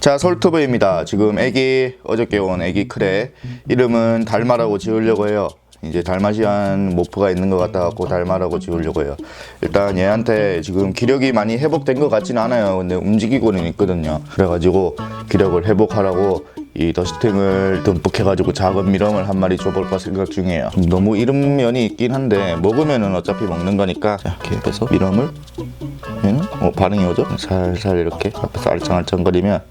자, 솔트브입니다. 지금 애기, 어저께 온 애기 크레. 이름은 달마라고 지으려고 해요. 이제 달마시안 모프가 있는 것 같아 갖고 달마라고 지으려고 해요. 일단 얘한테 지금 기력이 많이 회복된 것 같지는 않아요. 근데 움직이고는 있거든요. 그래가지고 기력을 회복하라고 이 더스팅을 듬뿍 해가지고 작은 미럼을 한 마리 줘볼까 생각 중이에요. 좀 너무 이름 면이 있긴 한데 먹으면은 어차피 먹는 거니까 자, 이렇게 해서 미럼을 얘는 어, 반응이 오죠? 살살 이렇게 앞에서 알짱알짱거리면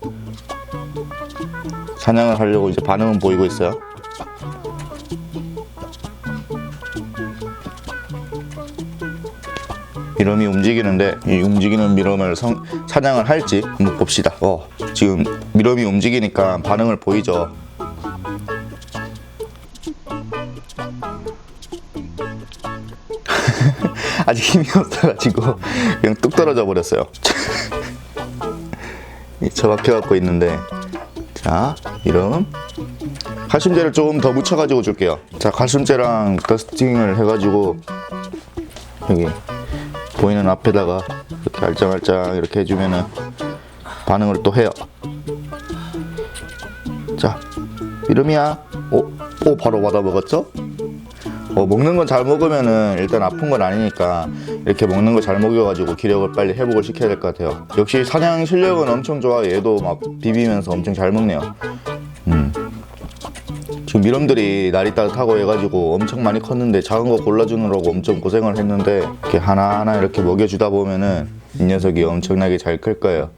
사냥을 하려고 이제 반응은 보이고 있어요. 미럼이 움직이는데 이 움직이는 미럼을 성- 사냥을 할지 한번 봅시다. 어, 지금 미럼이 움직이니까 반응을 보이죠. 아직 힘이 없어가지고 그냥 뚝 떨어져 버렸어요. 이 처박혀 갖고 있는데 자 이름 칼슘제를 조금 더 묻혀가지고 줄게요. 자 칼슘제랑 더스팅을 해가지고 여기 보이는 앞에다가 이렇게 알짱알짱 이렇게 해주면은 반응을 또 해요. 자 이름이야. 오, 오 바로 받아 먹었죠? 어, 먹는 건 잘 먹으면은 일단 아픈 건 아니니까 이렇게 먹는 거 잘 먹여가지고 기력을 빨리 회복을 시켜야 될 것 같아요. 역시 사냥 실력은 엄청 좋아. 얘도 막 비비면서 엄청 잘 먹네요. 음. 지금 미럼들이 날이 따뜻하고 해가지고 엄청 많이 컸는데 작은 거 골라주느라고 엄청 고생을 했는데 이렇게 하나하나 이렇게 먹여주다 보면은 이 녀석이 엄청나게 잘 클 거예요.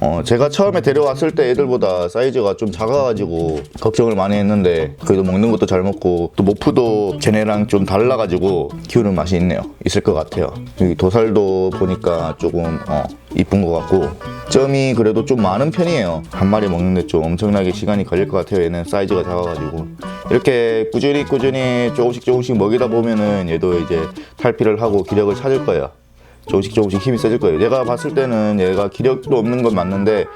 어, 제가 처음에 데려왔을 때 애들보다 사이즈가 좀 작아가지고 걱정을 많이 했는데 그래도 먹는 것도 잘 먹고 또 모프도 쟤네랑 좀 달라가지고 키우는 맛이 있네요. 있을 것 같아요. 여기 도살도 보니까 조금 어, 이쁜 것 같고 점이 그래도 좀 많은 편이에요. 한 마리 먹는데 좀 엄청나게 시간이 걸릴 것 같아요. 얘는 사이즈가 작아가지고 이렇게 꾸준히 꾸준히 조금씩 조금씩 먹이다 보면은 얘도 이제 탈피를 하고 기력을 찾을 거예요. 조금씩 조금씩 힘이 세질 거예요. 내가 봤을 때는 얘가 기력도 없는 건 맞는데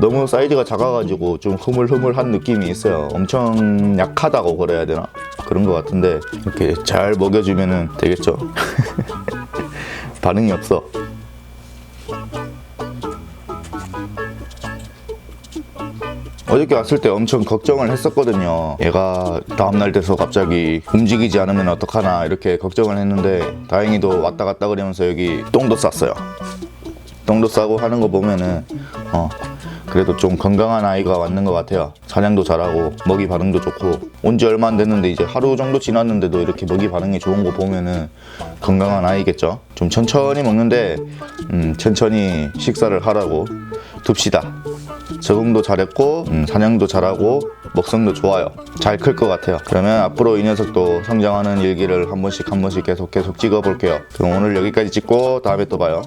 너무 사이즈가 작아가지고 좀 흐물흐물한 느낌이 있어요. 엄청 약하다고 그래야 되나? 그런 것 같은데 이렇게 잘 먹여주면은 되겠죠. 반응이 없어. 어저께 왔을 때 엄청 걱정을 했었거든요. 얘가 다음날 돼서 갑자기 움직이지 않으면 어떡하나 이렇게 걱정을 했는데 다행히도 왔다 갔다 그러면서 여기 똥도 쌌어요. 똥도 싸고 하는 거 보면은 어 그래도 좀 건강한 아이가 왔는 것 같아요. 사냥도 잘하고 먹이 반응도 좋고 온 지 얼마 안 됐는데 이제 하루 정도 지났는데도 이렇게 먹이 반응이 좋은 거 보면은 건강한 아이겠죠. 좀 천천히 먹는데 음, 천천히 식사를 하라고 둡시다. 적응도 잘했고 음, 사냥도 잘하고 먹성도 좋아요. 잘 클 것 같아요. 그러면 앞으로 이 녀석도 성장하는 일기를 한 번씩 한 번씩 계속 계속 찍어 볼게요. 그럼 오늘 여기까지 찍고 다음에 또 봐요.